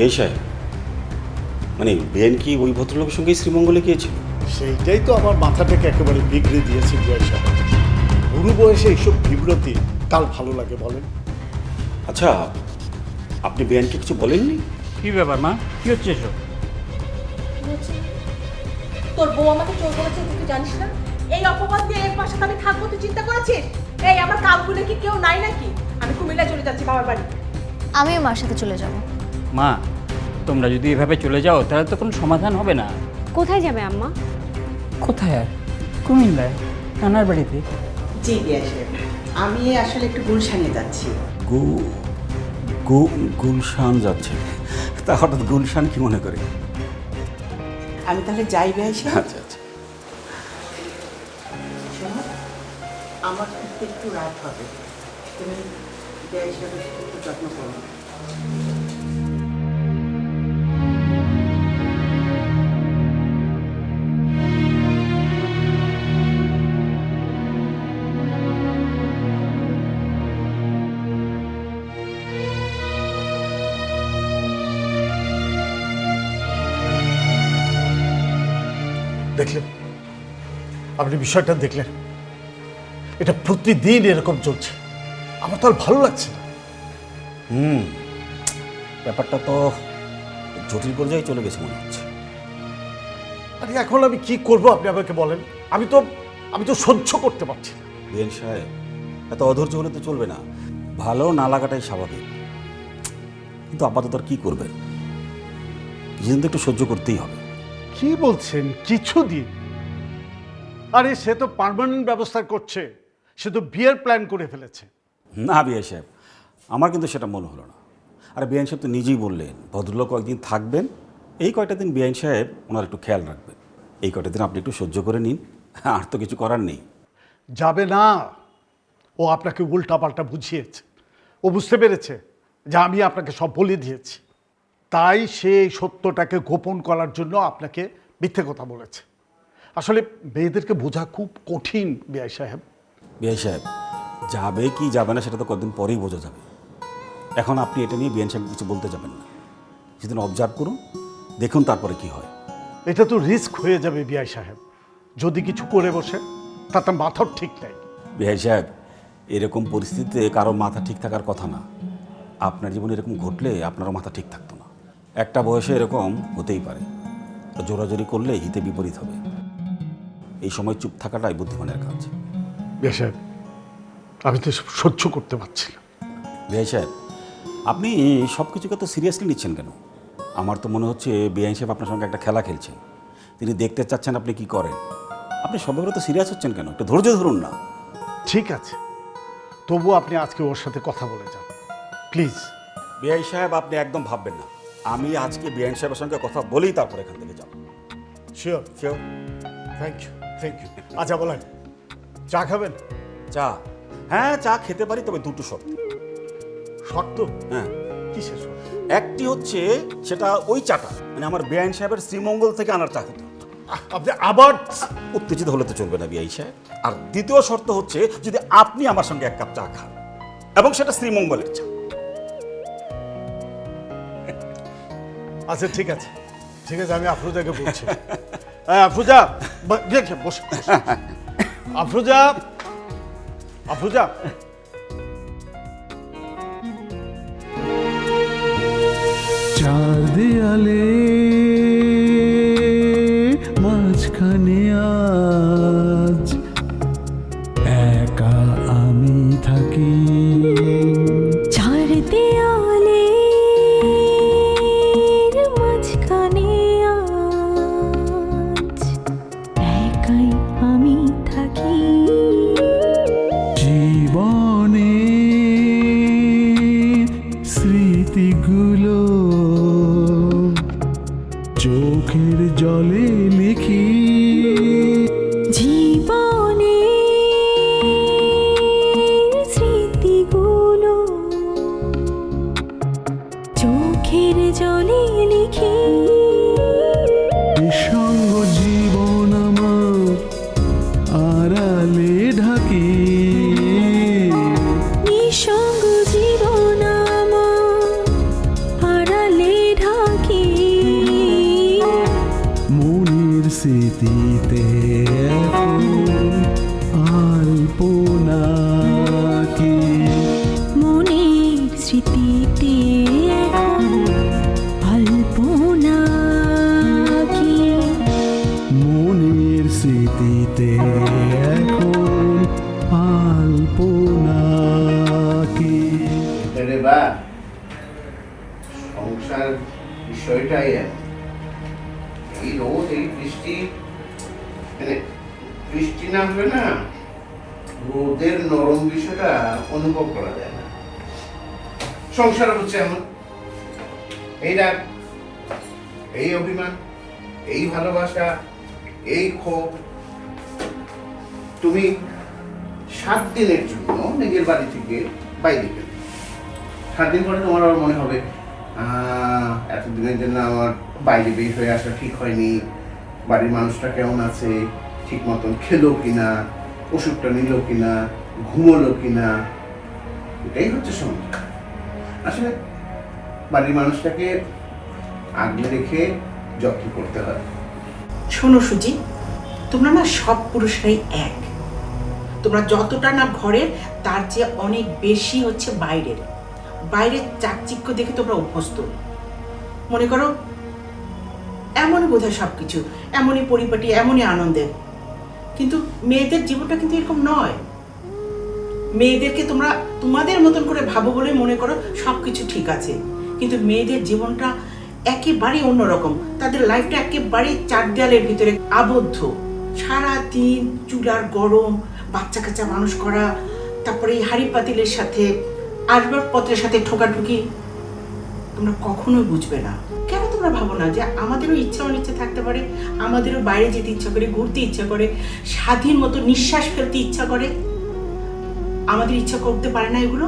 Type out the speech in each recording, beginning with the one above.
বিয়ে সাহেব মানে বেন কি ওই ভদ্রলোকের সঙ্গে শ্রীমঙ্গলে গিয়েছিল? সেইটাই তো আমার মাথাটাকে একেবারে বিগড়ে দিয়েছে জয় সাহেব বুড়ো বয়সে এইসব বিব্রতি কাল ভালো লাগে বলেন? আচ্ছা আপনি বেনকে কিছু বলেননি? কি ব্যাপার মা? কি হচ্ছে এসব? তোর বউ আমাকে চোর বলেছে তুই জানিস না? এই অপবাদ দিয়ে এর পাশে আমি থাকব তুই চিন্তা করেছিস? এই আমার কালগুলো কি কেউ নাই নাকি? আমি কুমিল্লা চলে যাচ্ছি বাবার বাড়ি। আমিও মার সাথে চলে যাব। মা তোমরা যদি এভাবে চলে যাও তাহলে তো কোনো সমাধান হবে না। কোথায় যাবে আম্মা? কোথায় আর? কুমিল্লায় নানার বাড়িতে। জি সাহেব আমি আসলে একটু গুলশানে যাচ্ছি। গু গু গুলশান যাচ্ছে। তা হঠাৎ গুলশান কি মনে করে? আমি তাহলে যাই সাহেব আচ্ছা আচ্ছা। আমার একটু রাত হবে। তুমি বিয়া সাহেবের সাথে একটু যত্ন করো। দেখলেন। আপনি বিষয়টা দেখলেন। এটা প্রতিদিন এরকম চলছে। আমার তো আর ভালো লাগছে না। হুম। ব্যাপারটা তো জটিল পর্যায়ে চলে গেছে মনে হচ্ছে। আরে এখন আমি কি করব আপনি আমাকে বলেন? আমি তো আমি তো সহ্য করতে পারছি না। বেন সাহেব এত অধৈর্য হলে তো চলবে না। ভালো না লাগাটাই স্বাভাবিক। কিন্তু আপাতত আর কি করবেন? তো একটু সহ্য করতেই হবে। কি বলছেন? কিছুদিন আরে সে তো পার্মানেন্ট ব্যবস্থা করছে। সে তো বিয়ের প্ল্যান করে ফেলেছে। না বিয়ে সাহেব আমার কিন্তু সেটা মনে হলো না। আর বিআইন সাহেব তো নিজেই বললেন ভদ্রলোক কয়েকদিন থাকবেন। এই কয়টা দিন বিআইন সাহেব ওনার একটু খেয়াল রাখবেন। এই কয়টা দিন আপনি একটু সহ্য করে নিন আর তো কিছু করার নেই। যাবে না। ও আপনাকে উল্টাপাল্টা বুঝিয়েছে। ও বুঝতে পেরেছে যে আমি আপনাকে সব বলে দিয়েছি। তাই সে এই সত্যটাকে গোপন করার জন্য আপনাকে মিথ্যে কথা বলেছে। আসলে মেয়েদেরকে বোঝা খুব কঠিন বিআই সাহেব। বিআই সাহেব যাবে কি যাবে না সেটা তো কদিন পরেই বোঝা যাবে। এখন আপনি এটা নিয়ে বিআইন সাহেব কিছু বলতে যাবেন না। কিছুদিন অবজার্ভ করুন দেখুন তারপরে কি হয়। এটা তো রিস্ক হয়ে যাবে বিআই সাহেব। যদি কিছু করে বসে তাতে মাথাও ঠিক নেই। বিহাই সাহেব এরকম পরিস্থিতিতে কারও মাথা ঠিক থাকার কথা না। আপনার জীবনে এরকম ঘটলে আপনারও মাথা ঠিক থাকতো একটা বয়সে এরকম হতেই পারে। জোরাজোরি করলে হিতে বিপরীত হবে। এই সময় চুপ থাকাটাই বুদ্ধিমানের কাজ। সাহেব আমি তো এসব সহ্য করতে পারছি না সাহেব আপনি সব কিছুকে তো সিরিয়াসলি নিচ্ছেন কেন? আমার তো মনে হচ্ছে বিআইন সাহেব আপনার সঙ্গে একটা খেলা খেলছেন। তিনি দেখতে চাচ্ছেন আপনি কি করেন। আপনি সব ব্যাপারে তো সিরিয়াস হচ্ছেন কেন? একটু ধৈর্য ধরুন না। ঠিক আছে। তবু আপনি আজকে ওর সাথে কথা বলে যান। প্লিজ। বিআই সাহেব আপনি একদম ভাববেন না। আমি আজকে বিআইন সাহেবের সঙ্গে কথা বলেই তারপর এখান থেকে যাব। Sure sure thank you thank you আচ্ছা বলেন। চা খাবেন? চা। হ্যাঁ চা খেতে পারি তবে দুটো শর্ত। শর্ত? হ্যাঁ। কিসের শর্ত? একটি হচ্ছে সেটা ওই চাটা মানে আমার বিআইন সাহেবের শ্রীমঙ্গল থেকে আনার চা হতো আপনি আবার উত্তেজিত হলে তো চলবে না বিআই সাহেব। আর দ্বিতীয় শর্ত হচ্ছে যদি আপনি আমার সঙ্গে এক কাপ চা খান এবং সেটা শ্রীমঙ্গলের চা। আচ্ছা ঠিক আছে। ঠিক আছে আমি আফরোজাকে বলছি। হ্যাঁ আফরোজা বসে। আফরোজা আফরোজা। চার দেয়ালে সংসার হচ্ছে এমন। এই রাগ, এই অভিমান, এই ভালোবাসা, এই ক্ষোভ, তুমি সাত দিনের জন্য নিজের বাড়ি থেকে বাইরে গেলে। সাত দিন পরে তোমার আবার মনে হবে এতদিনের জন্য আমার বাইরে বের হয়ে আসা ঠিক হয়নি। বাড়ির মানুষটা কেমন আছে? ঠিক মতন খেলো কিনা? ওষুধটা নিল কিনা? ঘুমোলো কিনা? এটাই হচ্ছে সমস্যা আসলে বাড়ির মানুষটাকে আগলে রেখে যত্ন করতে হয়। শোনো সুজি, তোমরা না সব পুরুষরাই এক। তোমরা যতটা না ঘরের, তার চেয়ে অনেক বেশি হচ্ছে বাইরের। বাইরের চাকচিক্য দেখে তোমরা অভ্যস্ত। মনে করো, এমনই বোধ হয় সব কিছু এমনই পরিপাটি, এমনই আনন্দের। কিন্তু মেয়েদের জীবনটা কিন্তু এরকম নয়। মেয়েদেরকে তোমরা তোমাদের মতন করে ভাবো বলে মনে করো সব কিছু ঠিক আছে। কিন্তু মেয়েদের জীবনটা একেবারেই অন্যরকম। তাদের লাইফটা একেবারেই চার দেয়ালের ভিতরে আবদ্ধ। সারা দিন চুলার গরম, বাচ্চা কাচ্চা মানুষ করা, তারপরে এই হাড়ি পাতিলের সাথে, আসবাবপত্রের সাথে ঠোকাঠুকি, তোমরা কখনোই বুঝবে না। কেন তোমরা ভাবো না যে আমাদেরও ইচ্ছা অনিচ্ছা থাকতে পারে? আমাদেরও বাইরে যেতে ইচ্ছা করে, ঘুরতে ইচ্ছা করে, স্বাধীন মতো নিঃশ্বাস ফেলতে ইচ্ছা করে? আমাদের ইচ্ছা করতে পারে না এগুলো।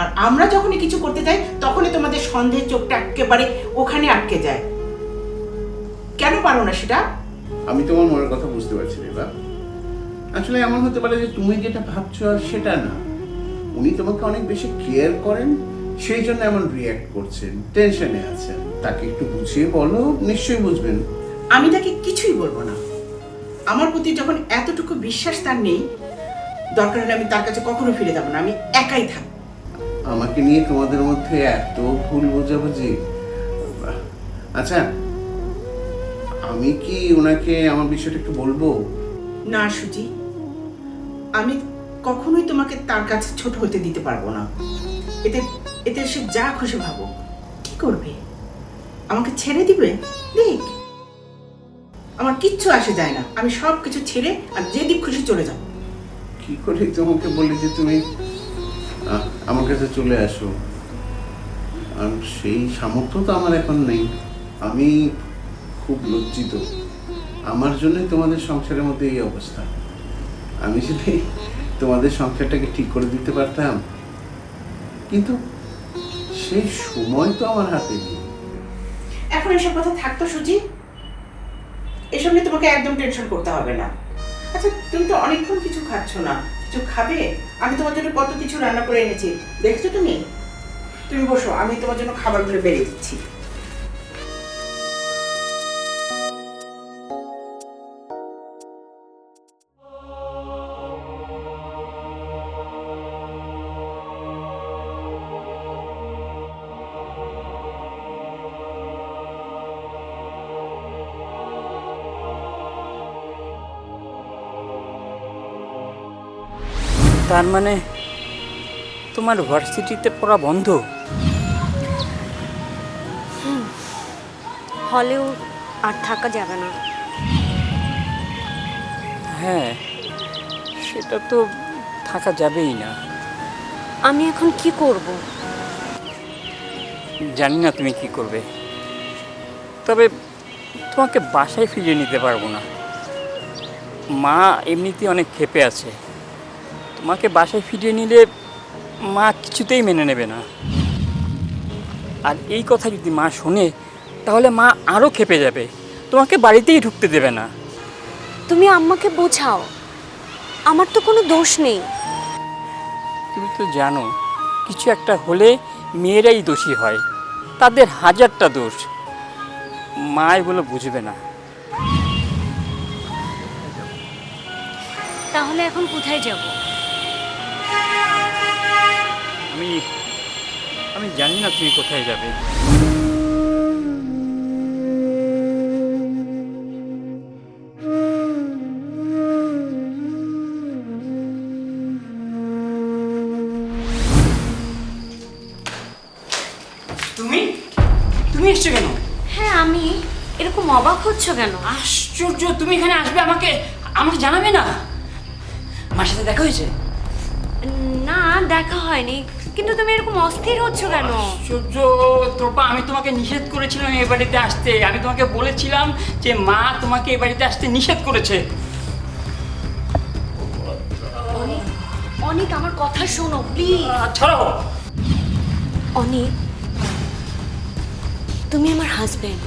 আর আমরা যখনই কিছু করতে যাই তখনই তোমাদের সন্দেহের চোখটা একেবারে ওখানে আটকে যায়। কেন পারো না সেটা? আমি তোমার মনের কথা বুঝতে পারছি রেবা আসলে এমন হতে পারে যে তুমি যেটা ভাবছ আর সেটা না। উনি তোমাকে অনেক বেশি কেয়ার করেন সেই জন্য এমন রিয়্যাক্ট করছেন টেনশনে আছেন। তাকে একটু বুঝিয়ে বলো নিশ্চয়ই বুঝবেন। আমি তাকে কিছুই বলব না। আমার প্রতি যখন এতটুকু বিশ্বাস তার নেই দরকার হলে আমি তার কাছে কখনো ফিরে যাব না আমি একাই থাকব। আমাকে নিয়ে তোমাদের মধ্যে এত ভুল বোঝাবুঝি? আচ্ছা আমি কি ওনাকে আমার বিষয়টা একটু বলব? না সুজি। আমি কখনোই তোমাকে তার কাছে ছোট হতে দিতে পারব না। এতে এতে সে যা খুশি ভাবো কি করবে? আমাকে ছেড়ে দিবে? দেখ। আমার কিচ্ছু আসে যায় না। আমি সব কিছু ছেড়ে আর যেদিক খুশি চলে যাব। কি করে তোমাকে বলি যে তুমি আমার কাছে চলে আসো। আর সেই সামর্থ্য তো আমার এখন নেই। আমি খুব লজ্জিত। আমার জন্যই তোমাদের সংসারের মধ্যে এই অবস্থা। আমি যদি তোমাদের সংসারটাকে ঠিক করে দিতে পারতাম, কিন্তু সেই সময় তো আমার হাতে নেই। এখন এসব কথা থাকতো, সুজি। এসব নিয়ে তোমাকে একদম টেনশন করতে হবে না। আচ্ছা তুমি তো অনেকক্ষণ কিছু খাচ্ছ না। কিছু খাবে? আমি তোমার জন্য কত কিছু রান্না করে এনেছি। দেখছ তুমি? তুমি বসো, আমি তোমার জন্য খাবারগুলো বেরিয়ে দিচ্ছি। তার মানে তোমার ভার্সিটিতে পড়া বন্ধ? হলেও আর থাকা যাবে না। হ্যাঁ সেটা তো থাকা যাবেই না। আমি এখন কি করব? জানি না তুমি কি করবে। তবে তোমাকে বাসায় ফিরিয়ে নিতে পারব না। মা এমনিতেই অনেক ক্ষেপে আছে। তোমাকে বাসায় ফিরিয়ে নিলে মা কিছুতেই মেনে নেবে না। আর এই কথা যদি মা শোনে তাহলে মা আরও ক্ষেপে যাবে। তোমাকে বাড়িতেই ঢুকতে দেবে না। তুমি আম্মাকে বোঝাও। আমার তো কোনো দোষ নেই। তুমি তো জানো কিছু একটা হলে মেয়েরাই দোষী হয়। তাদের হাজারটা দোষ। মা এগুলো বুঝবে না। তাহলে এখন কোথায় যাব? আমি আমি জানি না তুমি কোথায় যাবে। তুমি? তুমি এসছো কেন? হ্যাঁ আমি এরকম অবাক হচ্ছ কেন? আশ্চর্য তুমি এখানে আসবে আমাকে আমাকে জানাবে না? আমার সাথে দেখা হয়েছে? না দেখা হয়নি। কিন্তু তুমি এরকম অস্থির হচ্ছ কেন? আশ্চর্য তোপা আমি তোমাকে নিষেধ করেছিলাম এই বাড়িতে আসতে। আমি তোমাকে বলেছিলাম যে মা তোমাকে এই বাড়িতে আসতে নিষেধ করেছে। অনেক অনেক আমার কথা শোনো প্লিজ আহ, ছাড়ো। অনেক তুমি আমার হাজবেন্ড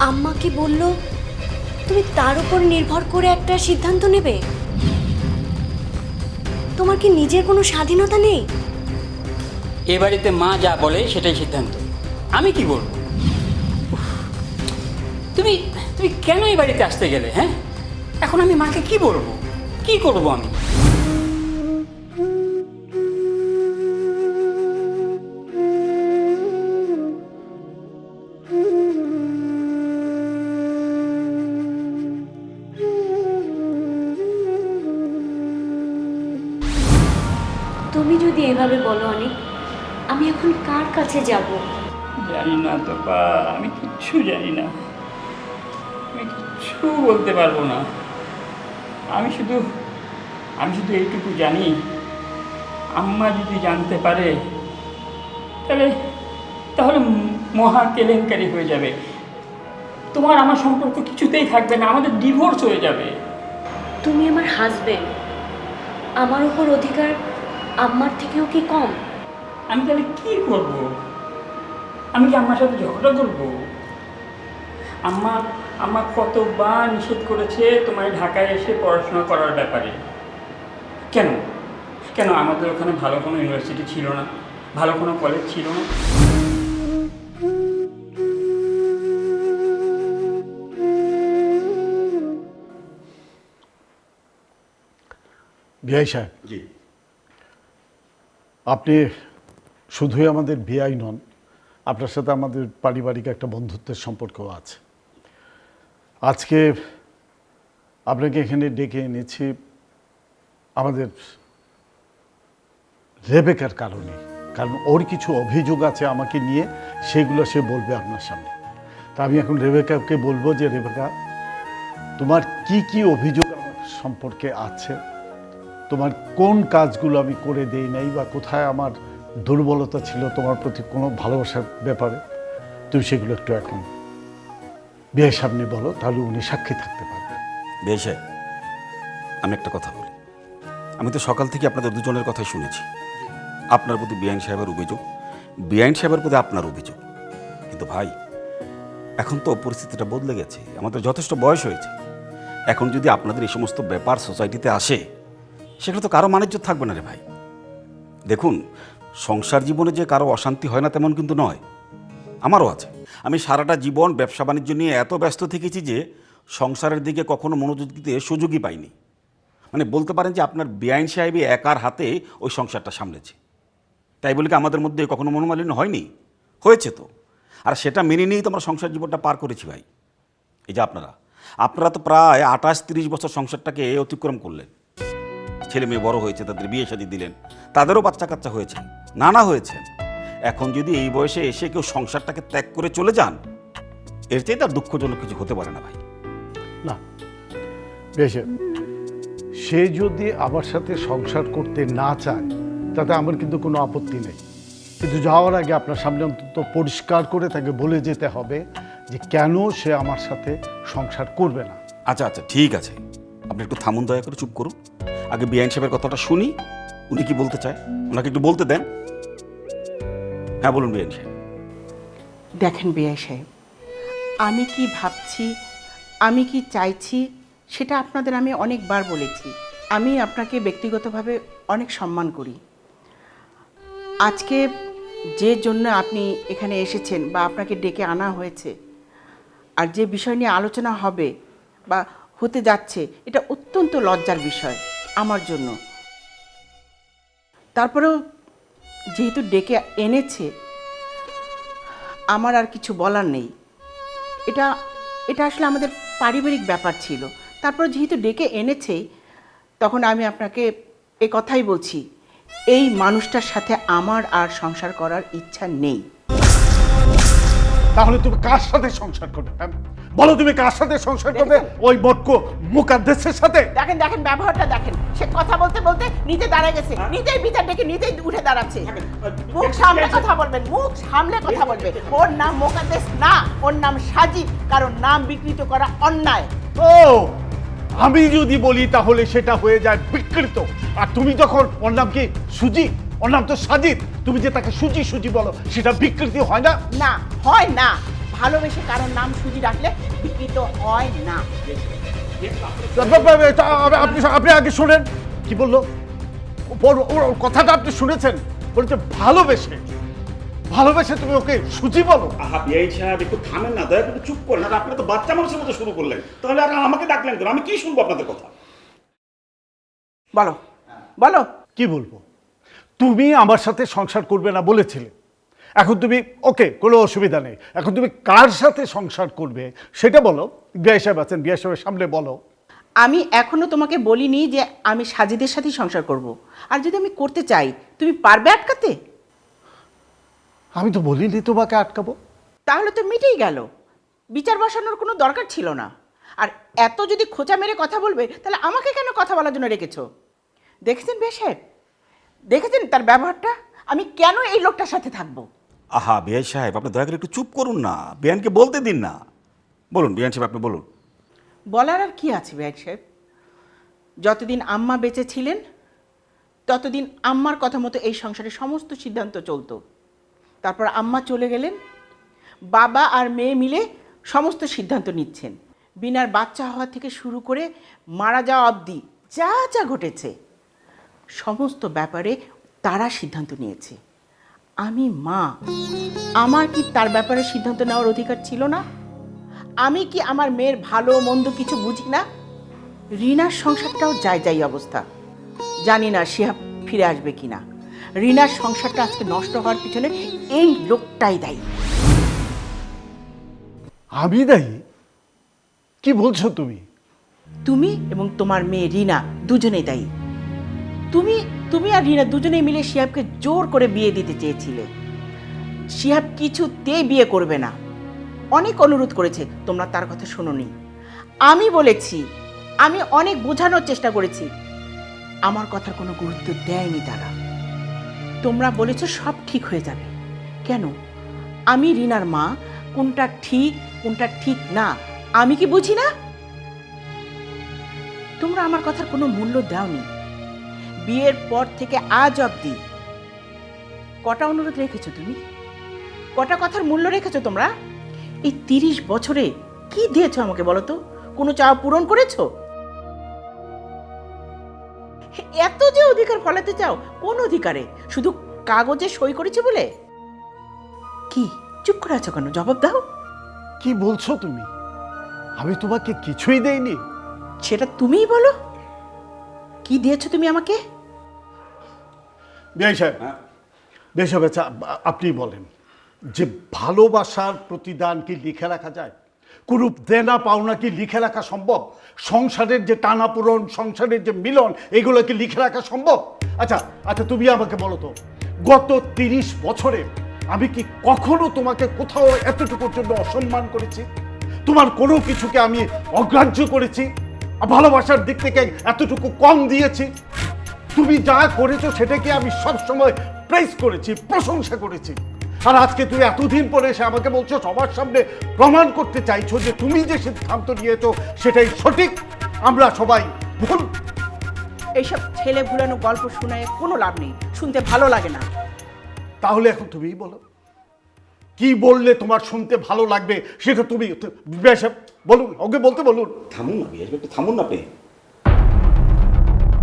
আম্মা কি বলল তুমি তার উপর নির্ভর করে একটা সিদ্ধান্ত নেবে? তোমার কি নিজের কোনো স্বাধীনতা নেই? এ বাড়িতে মা যা বলে সেটাই সিদ্ধান্ত। আমি কি বলব? তুমি তুমি কেন এই বাড়িতে আসতে গেলে হ্যাঁ? এখন আমি মাকে কি বলব? কি করব আমি? কাছে যাব। জানি না তো পা আমি কিচ্ছু জানি না। আমি কিচ্ছু বলতে পারব না। আমি শুধু আমি শুধু এইটুকু জানি আম্মা যদি জানতে পারে তাহলে তাহলে মহা কেলেঙ্কারি হয়ে যাবে। তোমার আমার সম্পর্ক কিছুতেই থাকবে না আমাদের ডিভোর্স হয়ে যাবে। তুমি আমার হাজবেন্ড আমার উপর অধিকার আম্মার থেকেও কি কম? আমি তাহলে কি করব? আমি কি আম্মার সাথে ঝগড়া করব? আম্মা আম্মা কতবার নিষেধ করেছে তোমার ঢাকায় এসে পড়াশোনা করার ব্যাপারে। কেন? কেন আমাদের ওখানে ভালো কোনো ইউনিভার্সিটি ছিল না? ভালো কোনো কলেজ ছিল না? বিআই সাহেব জি। আপনি শুধুই আমাদের বিআই নন, আপনার সাথে আমাদের পারিবারিক একটা বন্ধুত্বের সম্পর্কও আছে। আজকে আপনাকে এখানে ডেকে এনেছি আমাদের রেবেকার কারণে, কারণ ওর কিছু অভিযোগ আছে আমাকে নিয়ে, সেগুলো সে বলবে আপনার সামনে। তা আমি এখন রেবেকাকে বলব যে, রেবেকা, তোমার কি কি অভিযোগ সম্পর্কে আছে? তোমার কোন কাজগুলো আমি করে দেই নাই বা কোথায় আমার দুর্বলতা ছিল তোমার প্রতি কোনো ভালোবাসার ব্যাপারে, তুমি সেগুলো একটু এখন বিয়ের সামনে বলো, তাহলে উনি সাক্ষী থাকতে পারবেন বেশ আমি একটা কথা বলি। আমি তো সকাল থেকে আপনাদের দুজনের কথাই শুনেছি। আপনার প্রতি বিআইন সাহেবের অভিযোগ, বিআইন সাহেবের প্রতি আপনার অভিযোগ। কিন্তু ভাই, এখন তো পরিস্থিতিটা বদলে গেছে, আমাদের যথেষ্ট বয়স হয়েছে। এখন যদি আপনাদের এই সমস্ত ব্যাপার সোসাইটিতে আসে, সেগুলো তো কারও মানিজ্য থাকবে না রে ভাই। দেখুন সংসার জীবনে যে কারও অশান্তি হয় না তেমন কিন্তু নয়। আমারও আছে। আমি সারাটা জীবন ব্যবসা বাণিজ্য নিয়ে এত ব্যস্ত থেকেছি যে সংসারের দিকে কখনো মনোযোগ দিতে সুযোগই পাইনি। মানে বলতে পারেন যে আপনার বেআইন সাহেবই একার হাতে ওই সংসারটা সামলেছে। তাই বলে কি আমাদের মধ্যে কখনো মনোমালিন্য হয়নি? হয়েছে তো। আর সেটা মেনে নিয়েই তো আমরা সংসার জীবনটা পার করেছি ভাই। এই যে আপনারা। আপনারা তো প্রায় আঠাশ তিরিশ বছর সংসারটাকে অতিক্রম করলেন। ছেলে মেয়ে বড় হয়েছে, তাদের বিয়ে শাদী দিলেন। তাদেরও বাচ্চা কাচ্চা হয়েছে। নানা হয়েছে। এখন যদি এই বয়সে এসে কেউ সংসারটাকে ত্যাগ করে চলে যান এর চেয়ে তার দুঃখজনক কিছু হতে পারে না ভাই। না বেশ। সে যদি আমার সাথে সংসার করতে না চায় তাতে আমার কিন্তু কোনো আপত্তি নেই। কিন্তু যাওয়ার আগে আপনার সামনে অন্তত পরিষ্কার করে তাকে বলে যেতে হবে যে কেন সে আমার সাথে সংসার করবে না। আচ্ছা আচ্ছা ঠিক আছে। আপনি একটু থামুন দয়া করে চুপ করুন। আগে বিআইন সাহেবের কথাটা শুনি উনি কি বলতে চায়? ওনাকে একটু বলতে দেন। হ্যাঁ বলুন বিআইন সাহেব দেখেন বিআই সাহেব, আমি কি ভাবছি, আমি কি চাইছি, সেটা আপনাদের আমি অনেকবার বলেছি। আমি আপনাকে ব্যক্তিগতভাবে অনেক সম্মান করি। আজকে যে জন্য আপনি এখানে এসেছেন বা আপনাকে ডেকে আনা হয়েছে, আর যে বিষয় নিয়ে আলোচনা হবে বা হতে যাচ্ছে, এটা অত্যন্ত লজ্জার বিষয় আমার জন্য। তারপরেও যেহেতু ডেকে এনেছে, আমার আর কিছু বলার নেই। এটা এটা আসলে আমাদের পারিবারিক ব্যাপার ছিল। তারপর যেহেতু ডেকে এনেছেই তখন আমি আপনাকে এ কথাই বলছি, এই মানুষটার সাথে আমার আর সংসার করার ইচ্ছা নেই। তাহলে তুমি কার সাথে সংসার করবে হ্যাঁ? বলো তুমি কার সাথে সংসার করবে? ওই মটকো মুকাদ্দেসের সাথে? দেখেন দেখেন ব্যবহারটা দেখেন। সে কথা বলতে বলতে নিজে দাঁড়ায় গেছে। নিজেই বিচার ডেকে নিজেই উঠে দাঁড়াচ্ছে। মুখ সামলে কথা বলবেন মুখ সামলে কথা বলবে ওর নাম মোকাদ্দেস না ওর নাম সাজিদ। কারণ নাম বিকৃত করা অন্যায়। ও আমি যদি বলি তাহলে সেটা হয়ে যায় বিকৃত। আর তুমি যখন ওর নাম কি সুজি? ওর নাম তো সাজিদ। তুমি যে তাকে সুজি সুজি বলো সেটা বিকৃতি হয় না? না হয় না। ভালোবেসে কারোর নাম সুজি রাখলে বিকৃত হয় না। আপনি আপনি আগে শোনেন। কি বলল? ওর- ওর ওর কথাটা আপনি শুনেছেন। বলছে ভালোবেসে। ভালোবেসে তুমি ওকে সুজি বলো। আহা বিআই সাহেব একটু থামেন না। দয়া করে চুপ করেন। আর আপনারা তো বাচ্চা মানুষের মতো শুরু করলেন। তাহলে আর আমাকে ডাকলেন কেন? আমি কি শুনব আপনাদের কথা? বলো। বলো। কি বলব? তুমি আমার সাথে সংসার করবে না বলেছিলে। এখন তুমি ওকে কোনো অসুবিধা নেই। এখন তুমি কার সাথে সংসার করবে সেটা বলো। বিয়া সাহেব আছেন বিয়া সাহেবের সামনে বলো। আমি এখনও তোমাকে বলিনি যে আমি সাজিদের সাথেই সংসার করব। আর যদি আমি করতে চাই তুমি পারবে আটকাতে? আমি তো বলিনি তোমাকে আটকাবো। তাহলে তো মিটেই গেল। বিচার বসানোর কোনো দরকার ছিল না। আর এত যদি খোঁচা মেরে কথা বলবে তাহলে আমাকে কেন কথা বলার জন্য রেখেছো? দেখেছেন বেশেব দেখেছেন তার ব্যবহারটা? আমি কেন এই লোকটার সাথে থাকব? আহা বিআই সাহেব, আপনি দয়া করে একটু চুপ করুন না। বিয়ানকে বলতে দিন না। বলুন বিয়ান সাহেব, আপনি বলুন। বলার আর কি আছে ব্যাট সাহেব? যতদিন আম্মা বেঁচে ছিলেন, ততদিন আম্মার কথা মতো এই সংসারে সমস্ত সিদ্ধান্ত চলতো। তারপর আম্মা চলে গেলেন, বাবা আর মেয়ে মিলে সমস্ত সিদ্ধান্ত নিচ্ছেন। বিনার বাচ্চা হওয়া থেকে শুরু করে মারা যাওয়া অবধি যা যা ঘটেছে, সমস্ত ব্যাপারে তারা সিদ্ধান্ত নিয়েছে। আমি মা। আমার কি তার ব্যাপারে সিদ্ধান্ত নেওয়ার অধিকার ছিল না? আমি কি আমার মেয়ের ভালো মন্দ কিছু বুঝি না? রিনার সংসারটাও যাই যাই অবস্থা। জানি না সে ফিরে আসবে কিনা। রিনার সংসারটা আজকে নষ্ট হওয়ার পিছনে এই লোকটাই দায়ী। আমি দায়ী? কি বলছো তুমি? তুমি এবং তোমার মেয়ে রিনা দুজনেই দায়ী। তুমি তুমি আর রিনা দুজনেই মিলে শিহাবকে জোর করে বিয়ে দিতে চেয়েছিলে। শিহাব কিছুতেই বিয়ে করবে না। অনেক অনুরোধ করেছে, তোমরা তার কথা শোনোনি। আমি বলেছি, আমি অনেক বোঝানোর চেষ্টা করেছি। আমার কথার কোনো গুরুত্ব দেয়নি তারা। তোমরা বলেছ সব ঠিক হয়ে যাবে। কেন? আমি রিনার মা, কোনটা ঠিক কোনটা ঠিক না, আমি কি বুঝি না? তোমরা আমার কথার কোনো মূল্য দাওনি। বিয়ের পর থেকে আজ অবধি। কটা অনুরোধ রেখেছো তুমি? কটা কথার মূল্য রেখেছো তোমরা? এই তিরিশ বছরে কি দিয়েছ আমাকে বলো তো? কোনো চাওয়া পূরণ করেছ? এত যে অধিকার ফলাতে চাও কোন অধিকারে? শুধু কাগজে সই করেছে বলে? কি? চুপ করে আছো কেন? জবাব দাও। কি বলছো তুমি? আমি তোমাকে কিছুই দেইনি। সেটা তুমিই বলো। কি দিয়েছ তুমি আমাকে? বিআই সাহেব বিআই সাহেব আচ্ছা, আপনি বলেন যে ভালোবাসার প্রতিদান কি লিখে রাখা যায়? কোনো দেনা পাওনা কি লিখে রাখা সম্ভব? সংসারের যে টানাপূরণ সংসারের যে মিলন এগুলো কি লিখে রাখা সম্ভব? আচ্ছা আচ্ছা তুমি আমাকে বলো তো গত তিরিশ বছরে আমি কি কখনো তোমাকে কোথাও এতটুকুর জন্য অসম্মান করেছি? তোমার কোনো কিছুকে আমি অগ্রাহ্য করেছি? ভালোবাসার দিক থেকে এতটুকু কম দিয়েছি? তুমি যা করেছ সেটাকে আমি সব সময় প্রেস করেছি প্রশংসা করেছি। আর আজকে তুমি এতদিন পরে এসে আমাকে বলছো সবার সামনে প্রমাণ করতে চাইছো যে তুমি যে সিদ্ধান্ত নিয়েছো সেটাই সঠিক। আমরা সবাই ভুল। এইসব ছেলে ভুলানো গল্প শোনায় কোনো লাভ নেই শুনতে ভালো লাগে না। তাহলে এখন তুমিই বলো। কি বললে তোমার শুনতে ভালো লাগবে সেটা তুমি বেশ বলুন ওকে বলতে বলুন। থামুন না একটু থামুন না আপনি।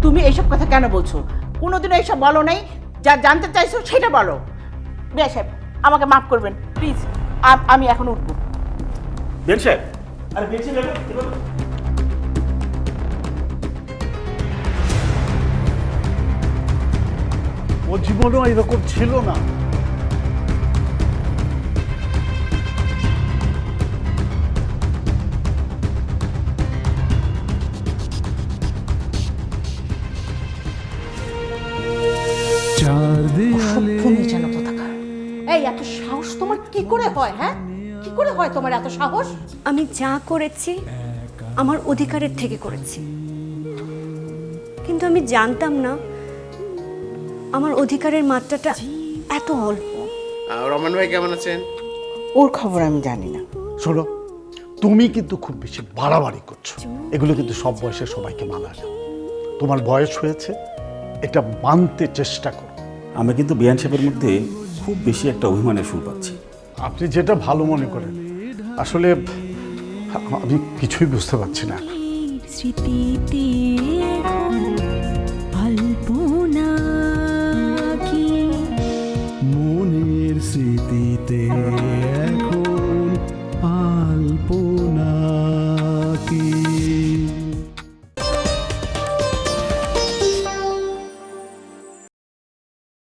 তুমি এইসব কথা কেন বলছো? কোনোদিনও এইসব বলো নাই যা জানতে চাইছো সেটা বলো। বেশ আমাকে মাফ করবেন প্লিজ আমি এখন উঠব। বেন সাহেব। আরে বেন সাহেব। ও জীবনও এরকম ছিল না। হয় হ্যাঁ? কি করে হয় তোমার এত সাহস? আমি যা করেছি আমার অধিকারের থেকে করেছি। কিন্তু আমি জানতাম না আমার অধিকারের মাত্রাটা এত অল্প। রমান ভাই কেমন আছেন? ওর খবর আমি জানি না। শোনো তুমি কিন্তু খুব বেশি বাড়াবাড়ি করছ। এগুলো কিন্তু সব বয়সের সবাইকে মানা না তোমার বয়স হয়েছে এটা মানতে চেষ্টা করো। আমি কিন্তু বিয়ান সাহেবের মধ্যে খুব বেশি একটা অভিমানের সুর পাচ্ছি। আপনি যেটা ভালো মনে করেন আসলে আমি কিছুই বুঝতে পারছি না। স্মৃতিতে এখন আলপনা কি? মনের স্মৃতিতে